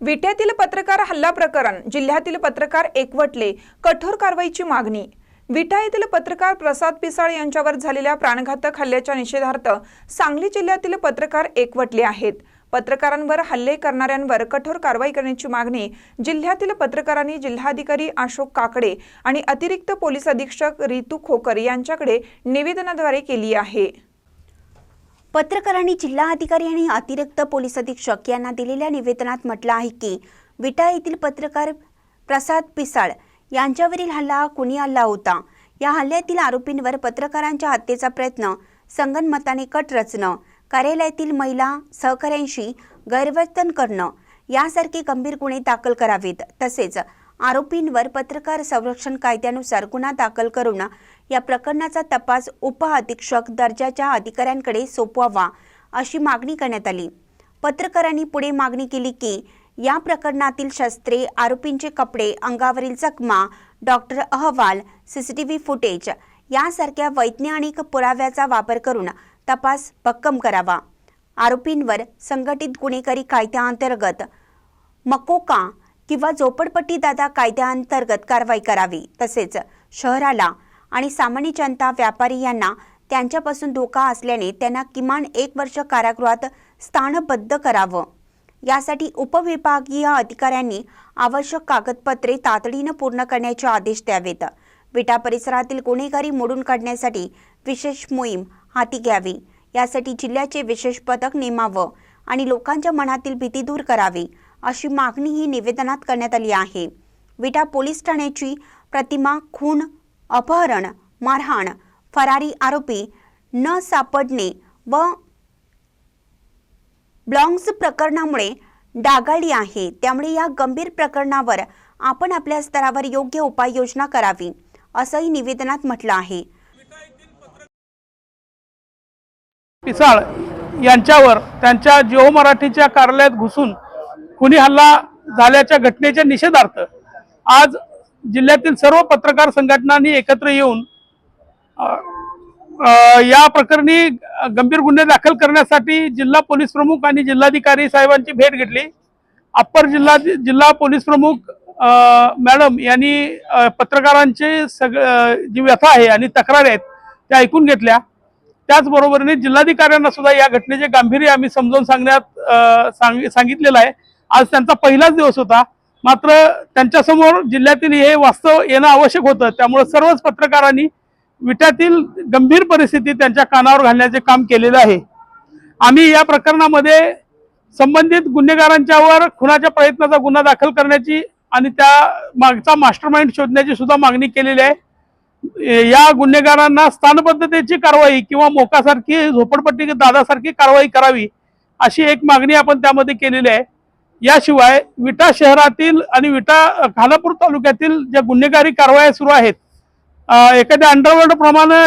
विट्यातील पत्रकार हल्ला प्रकरण जिल्ह्यातील पत्रकार एकवटले कठोर कारवाईची मागणी. विटा येथील पत्रकार प्रसाद पिसाळ यांच्यावर झालेल्या प्राणघातक हल्ल्याच्या निषेधार्थ सांगली जिल्ह्यातील पत्रकार एकवटले आहेत. पत्रकारांवर हल्ले करणाऱ्यांवर कठोर कारवाई करण्याची मागणी जिल्ह्यातील पत्रकारांनी जिल्हाधिकारी अशोक काकडे आणि अतिरिक्त पोलीस अधीक्षक रितू खोकर यांच्याकडे निवेदनाद्वारे केली आहे. पत्रकारांनी जिल्हा अधिकारी आणि अतिरिक्त पोलीस अधीक्षक यांना दिलेल्या निवेदनात म्हटलं आहे की विटा येथील पत्रकार प्रसाद पिसाळ यांच्यावरील हल्ला कुणी हल्ला होता? या हल्ल्यातील आरोपींवर पत्रकारांच्या हत्येचा प्रयत्न संगनमताने कट रचणं कार्यालयातील महिला सहकाऱ्यांशी गैरवर्तन करणं यासारखे गंभीर गुन्हे दाखल करावेत. तसेच आरोपींवर पत्रकार संरक्षण कायद्यानुसार गुन्हा दाखल करून या प्रकरणाचा तपास उपअधीक्षक दर्जाच्या अधिकाऱ्यांकडे सोपवावा अशी मागणी करण्यात आली. पत्रकारांनी पुढे मागणी केली की या प्रकरणातील शस्त्रे आरोपींचे कपडे अंगावरील चकमा डॉक्टर अहवाल सीसीटीव्ही फुटेज यासारख्या वैज्ञानिक पुराव्याचा वापर करून तपास भक्कम करावा. आरोपींवर संघटित गुन्हेगारी कायद्याअंतर्गत मकोका किंवा झोपडपट्टी दादा कायद्याअंतर्गत कारवाई करावी. तसेच शहराला आणि सामान्य जनता व्यापारी यांना त्यांच्यापासून धोका असल्याने त्यांना किमान एक वर्ष कारागृहात स्थानबद्ध करावं. यासाठी उपविभागीय अधिकाऱ्यांनी आवश्यक कागदपत्रे तातडीनं पूर्ण करण्याचे आदेश द्यावेत. विटा परिसरातील गुन्हेगारी मोडून काढण्यासाठी विशेष मोहीम हाती घ्यावी. यासाठी जिल्ह्याचे विशेष पथक नेमावं आणि लोकांच्या मनातील भीती दूर करावी. अशी मागणी ही निवेदनात करण्यात आली आहे. विटा पोलीस ठाण्याची प्रतिमा खून अपहरण मारहाण फरारी आरोपी न सापडणे व ब्लॉंग्स प्रकरणामुळे डागाळली आहे. त्यामुळे या गंभीर प्रकरणावर आपण आपल्या स्तरावर योग्य उपाययोजना करावी असंही निवेदनात म्हटलं आहे. पिसाळ यांच्यावर त्यांच्या जिओ मराठीच्या कार्यालयात घुसून खुनी हल्ला झाल्याच्या घटनेच्या निषेधार्थ आज जिल्ह्यातील सर्व पत्रकार संघटनांनी एकत्र येऊन या प्रकरणी गंभीर गुन्हे दाखल करण्यासाठी जिल्हा पोलीस प्रमुख आणि जिल्हाधिकारी साहेबांची भेट घेतली. अप्पर जिल्हा जिल्हा पोलीस प्रमुख मॅडम यांनी पत्रकारांचे सग जी व्यथा आहे आणि तक्रारी आहेत त्या ऐकून घेतल्या. त्याचबरोबरीने जिल्हाधिकाऱ्यांना सुद्धा या घटनेचे गांभीर्य आम्ही समजावून सांगण्यात सांग सांगितलेलं आहे. आज त्यांचा पहिलाच दिवस होता. मात्र त्यांच्यासमोर जिल्ह्यातील हे वास्तव येणं आवश्यक होतं. त्यामुळे सर्वच पत्रकारांनी विट्यातील गंभीर परिस्थिती त्यांच्या कानावर घालण्याचे काम केलेलं आहे. आम्ही या प्रकरणामध्ये संबंधित गुन्हेगारांच्यावर खुनाच्या प्रयत्नाचा गुन्हा दाखल करण्याची आणि त्या मागचा मास्टर शोधण्याची सुद्धा मागणी केलेली आहे. या गुन्हेगारांना स्थानबद्धतेची कारवाई किंवा मोकासारखी झोपडपट्टी दादासारखी कारवाई करावी अशी एक मागणी आपण त्यामध्ये केलेली आहे. याशिवाय विटा शहरातील आणि विटा खालापूर खानापूर तालुक्यातील ज्या गुन्हेगारी कारवाया सुरू आहेत एखाद्या अंडरवर्ल्ड प्रमाणे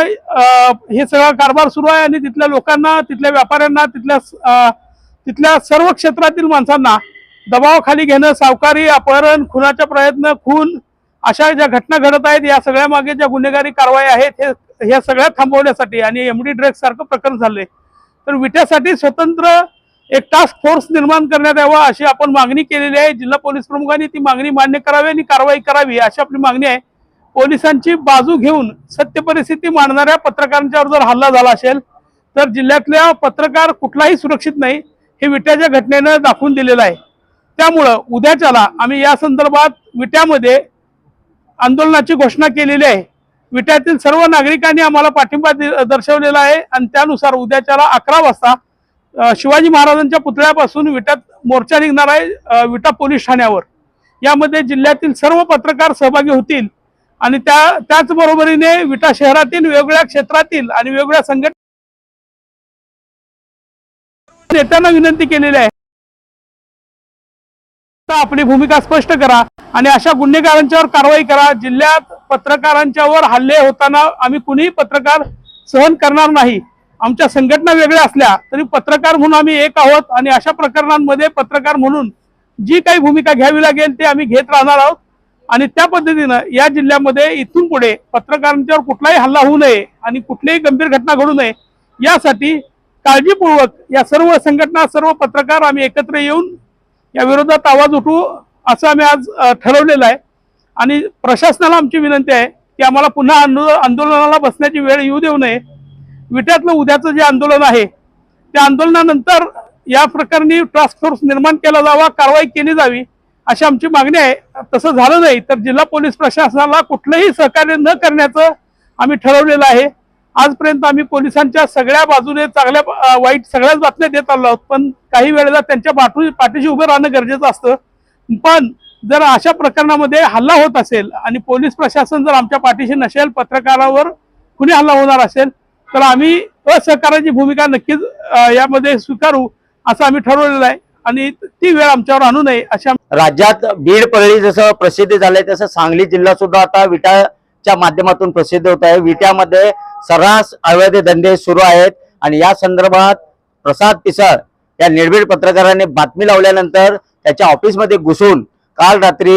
हे सगळा कारभार सुरू आहे आणि तिथल्या लोकांना तिथल्या व्यापाऱ्यांना तिथल्या तिथल्या सर्व क्षेत्रातील माणसांना दबावाखाली घेणं सावकारी अपहरण खुनाचा प्रयत्न खून अशा ज्या घटना घडत आहेत या सगळ्या मागे ज्या गुन्हेगारी कारवाई आहेत हे ह्या सगळ्या थांबवण्यासाठी आणि एमडी ड्रग्ज सारखं प्रकरण झाले तर विट्यासाठी स्वतंत्र एक टास्क फोर्स निर्माण करण्यात यावा अशी आपण मागणी केलेली आहे. जिल्हा पोलीस प्रमुखांनी ती मागणी मान्य करावी आणि कारवाई करावी अशी आपली मागणी आहे. पोलिसांची बाजू घेऊन सत्य परिस्थिती मांडणाऱ्या पत्रकारांच्यावर जर हल्ला झाला असेल तर जिल्ह्यातल्या पत्रकार कुठलाही सुरक्षित नाही हे विट्याच्या घटनेनं दाखवून दिलेलं आहे. त्यामुळं उद्याच्याला आम्ही या संदर्भात विट्यामध्ये आंदोलनाची घोषणा केलेली आहे. विट्यातील सर्व नागरिकांनी आम्हाला पाठिंबा दर्शवलेला आहे आणि त्यानुसार उद्याच्याला अकरा वाजता शिवाजी महाराजांच्या पुतळ्यापासून विटात मोर्चा निघणार आहे विटा पोलीस ठाण्यावर. यामध्ये जिल्ह्यातील सर्व पत्रकार सहभागी होतील आणि त्या त्याचबरोबरीने विटा शहरातील वेगवेगळ्या क्षेत्रातील आणि वेगवेगळ्या संघटना नेत्यांना विनंती केलेली आहे. तर आपली भूमिका स्पष्ट करा आणि अशा गुन्हेगारांच्यावर कारवाई करा. जिल्ह्यात पत्रकारांच्यावर हल्ले होताना आम्ही कुणीही पत्रकार सहन करणार नाही. आमच्या संघटना वेगळ्या असल्या तरी पत्रकार म्हणून आम्ही एक आहोत आणि अशा प्रकरणांमध्ये पत्रकार म्हणून जी काही भूमिका घ्यावी लागेल ते आम्ही घेत राहणार आहोत. आणि त्या पद्धतीनं या जिल्ह्यामध्ये इथून पुढे पत्रकारांच्यावर कुठलाही हल्ला होऊ नये आणि कुठलीही गंभीर घटना घडू नये यासाठी काळजीपूर्वक या सर्व संघटना सर्व पत्रकार आम्ही एकत्र येऊन या विरोधात आवाज उठवू असं आम्ही आज ठरवलेलं आहे. आणि प्रशासनाला आमची विनंती आहे की आम्हाला पुन्हा आंदोलनाला बसण्याची वेळ येऊ देऊ नये. विट्यातलं उद्याचं जे आंदोलन आहे त्या आंदोलनानंतर या प्रकरणी टास्क फोर्स निर्माण केला जावा कारवाई केली जावी अशी आमची मागणी आहे. तसं झालं नाही तर जिल्हा पोलीस प्रशासनाला कुठलंही सहकार्य न करण्याचं आम्ही ठरवलेलं आहे. आजपर्यंत आम्ही पोलिसांच्या सगळ्या बाजूने चांगल्या वाईट सगळ्याच बातम्या देत आलो आहोत. पण काही वेळेला त्यांच्या पाठू पाठीशी उभं राहणं गरजेचं असतं. पण जर अशा प्रकरणामध्ये हल्ला होत असेल आणि पोलीस प्रशासन जर आमच्या पाठीशी नसेल पत्रकारावर कुणी हल्ला होणार असेल तर आम्ही असहकाराची भूमिका नक्कीच यामध्ये स्वीकारू असं आम्ही ठरवलेलं आहे. आणि ती वेळ आमच्यावर आणू नये अशा राज्यात बीड परळी जसं प्रसिद्ध झालंय तसं सांगली जिल्हा सुद्धा आता विटाच्या माध्यमातून प्रसिद्ध होत आहे. विट्यामध्ये सर्रास अवैध धंदे सुरू आहेत. आणि या संदर्भात प्रसाद पिसाळ या निर्भीड पत्रकाराने बातमी लावल्यानंतर त्याच्या ऑफिसमध्ये घुसून काल रात्री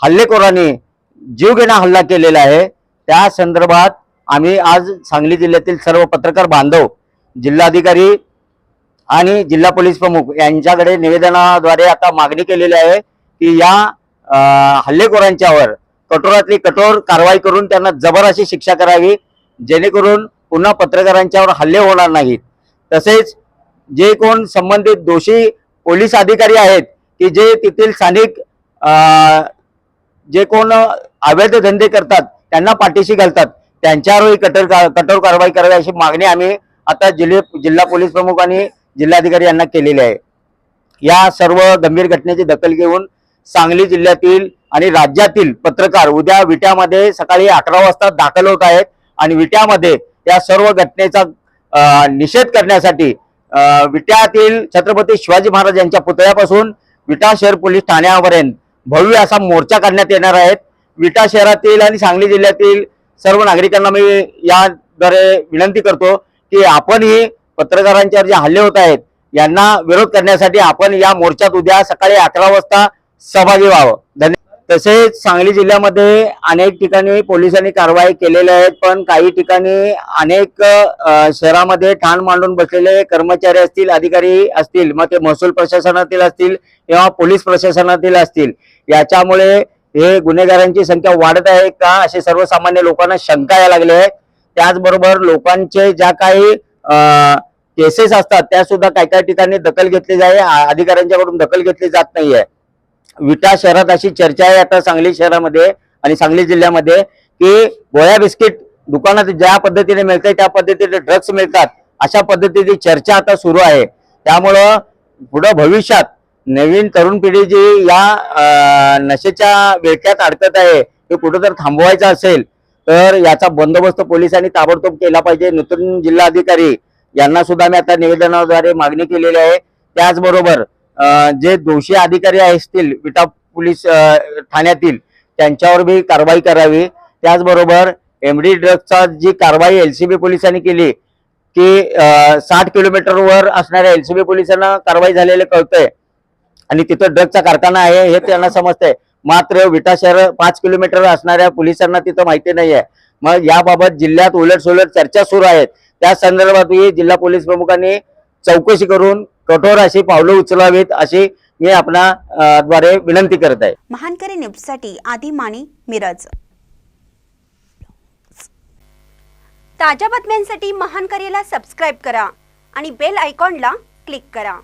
हल्लेखोरांनी जीवघेणा हल्ला केलेला आहे. त्या संदर्भात आम्ही आज सांगली जिल्ह्यातील सर्व पत्रकार बांधव जिल्हाधिकारी आणि जिल्हा पोलीस प्रमुख यांच्याकडे निवेदनाद्वारे आता मागणी केलेली आहे की या हल्लेखोरांच्यावर कठोरातली कठोर कारवाई करून त्यांना जबर अशी शिक्षा करावी जेणेकरून पुन्हा पत्रकारांच्यावर हल्ले होणार नाहीत. तसेच जे कोण संबंधित दोषी पोलीस अधिकारी आहेत की जे तेथील स्थानिक जे कोण अवैध धंदे करतात त्यांना पाठीशी घालतात त्यांच्यावरही कठोर कठोर कारवाई करावी अशी मागणी आम्ही आता जिल्हे जिल्हा पोलीस प्रमुख आणि जिल्हाधिकारी यांना केलेली आहे. या सर्व गंभीर घटनेची दखल घेऊन सांगली जिल्ह्यातील आणि राज्यातील पत्रकार उद्या विट्यामध्ये सकाळी अकरा वाजता दाखल होत आहेत आणि विट्यामध्ये या सर्व घटनेचा निषेध करण्यासाठी विट्यातील छत्रपती शिवाजी महाराज यांच्या पुतळ्यापासून विटा शहर पोलीस ठाण्यापर्यंत भव्य असा मोर्चा काढण्यात येणार आहेत विटा शहरातील आणि सांगली जिल्ह्यातील सर्व नागरिकांना मी याद्वारे विनंती करतो की आपणही पत्रकारांच्यावर जे हल्ले होत आहेत यांना विरोध करण्यासाठी आपण या मोर्चात उद्या सकाळी अकरा वाजता सहभागी व्हावं. धन्यवाद तसेच सांगली जिल्ह्यामध्ये अनेक ठिकाणी पोलिसांनी कारवाई केलेल्या आहेत पण काही ठिकाणी अनेक शहरामध्ये ठाण मांडून बसलेले कर्मचारी असतील अधिकारी असतील मग ते महसूल प्रशासनातील असतील किंवा पोलीस प्रशासनातील असतील. याच्यामुळे हे गुन्हेगारांची संख्या वाढत आहे का? असे सर्वसामान्य लोकांना शंका यायला लागली आहे. त्याचबरोबर लोकांचे ज्या काही केसेस असतात त्या सुद्धा काही काही ठिकाणी दखल घेतली जाते अधिकाऱ्यांच्याकडून दखल घेतली जात नाहीये. विटा शहरात अशी चर्चा आहे आता सांगली शहरामध्ये आणि सांगली जिल्ह्यामध्ये की गोळ्या बिस्किट दुकानात ज्या पद्धतीने मिळते त्या पद्धतीने ड्रग्स मिळतात. अशा पद्धतीची चर्चा आता सुरू आहे. त्यामुळं पुढं भविष्यात नवीन तरुण पिढी जी या नशेच्या विळक्यात अडकत आहे ते कुठं जर थांबवायचं असेल तर याचा बंदोबस्त पोलिसांनी ताबडतोब केला पाहिजे. नूतन जिल्हाधिकारी यांना सुद्धा मी आता निवेदनाद्वारे मागणी केलेली आहे. त्याचबरोबर जे दोषी अधिकारी असतील विटा पोलीस ठाण्यातील त्यांच्यावर बी कारवाई करावी. त्याचबरोबर एमडी ड्रग्जचा जी कारवाई एलसीबी पोलिसांनी केली की साठ किलोमीटरवर असणाऱ्या एलसीबी पोलिसांना कारवाई झालेले कळतंय. आणि तिथं ड्रगचा कारखाना आहे हे त्यांना समजतंय. मात्र विटा शहर पाच किलोमीटर असणाऱ्या पोलिसांना तिथं माहिती नाही आहे मग याबाबत जिल्ह्यात उलट सुलट चर्चा सुरू आहेत. त्या संदर्भातही जिल्हा पोलीस प्रमुखांनी चौकशी करून कठोर अशी पावलं उचलावीत अशी मी आपणा द्वारे विनंती करत आहे. महानकरी न्यूजसाठी आदी माने मिरज. ताज्या बातम्यांसाठी महानकरीला सबस्क्राईब करा आणि बेल आयकॉनला क्लिक करा.